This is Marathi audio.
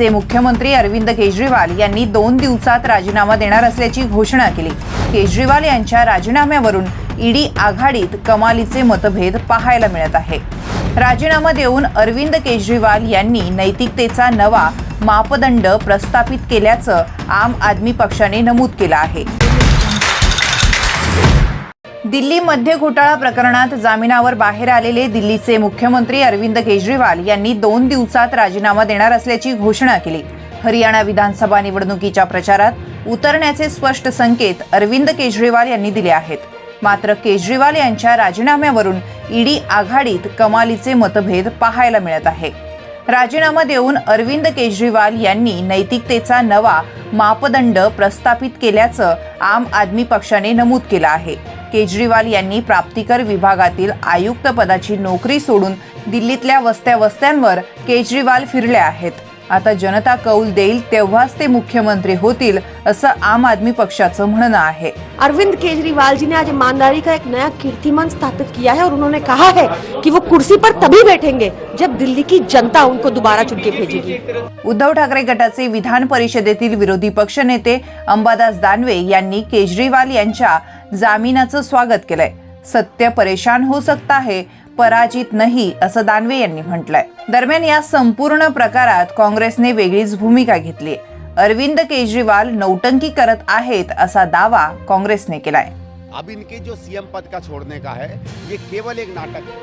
चे मुख्यमंत्री अरविंद केजरीवाल यांनी दोन दिवसात राजीनामा देणार असल्याची घोषणा केली. केजरीवाल यांच्या राजीनाम्यावरून ईडी आघाडीत कमालीचे मतभेद पाहायला मिळत आहे. राजीनामा देऊन अरविंद केजरीवाल यांनी नैतिकतेचा नवा मापदंड प्रस्थापित केल्याचं आम आदमी पक्षाने नमूद केलं आहे. दिल्लीमध्ये घोटाळा प्रकरणात जामिनावर बाहेर आलेले दिल्लीचे मुख्यमंत्री अरविंद केजरीवाल यांनी दोन दिवसात राजीनामा देणार असल्याची घोषणा केली. हरियाणा विधानसभा निवडणुकीच्या प्रचारात उतरण्याचे स्पष्ट संकेत अरविंद केजरीवाल यांनी दिले आहेत. मात्र केजरीवाल यांच्या राजीनाम्यावरून ईडी आघाडीत कमालीचे मतभेद पाहायला मिळत आहे. राजीनामा देऊन अरविंद केजरीवाल यांनी नैतिकतेचा नवा मापदंड प्रस्थापित केल्याचं आम आदमी पक्षाने नमूद केलं आहे. केजरीवाल यांनी प्राप्तिकर विभागातील आयुक्त पदाची नोकरी सोडून दिल्लीतल्या वस्त्या वस्त्यांवर केजरीवाल फिरले आहेत. आता जनता कौल देईल तेव्हाच ते मुख्यमंत्री होतील असं आम आदमी पक्षाचं म्हणणं आहे. अरविंद केजरीवाल जी ने आज ईमानदारी का एक नया कीर्तिमान स्थापित किया है और उन्होंने कहा है कि वो कुर्सी पर तभी बैठेंगे जब दिल्ली की जनता उनको दोबारा चुन के भेजेगी। उद्धव ठाकरे गटाचे विधान परिषदेतील विरोधी पक्षनेते अंबादास दानवे यांनी केजरीवाल यांच्या जामिनाचं स्वागत केलंय. सत्य परेशान हो सकता है पराजित नाही असं दानवे यांनी म्हटलंय. दरम्यान या संपूर्ण प्रकारात काँग्रेसने वेगळीच भूमिका घेतली. अरविंद केजरीवाल नौटंकी करत आहेत असा दावा काँग्रेसने केलाय. अब इनके जो सीएम पद का छोड़ने का है ये केवल एक नाटक है।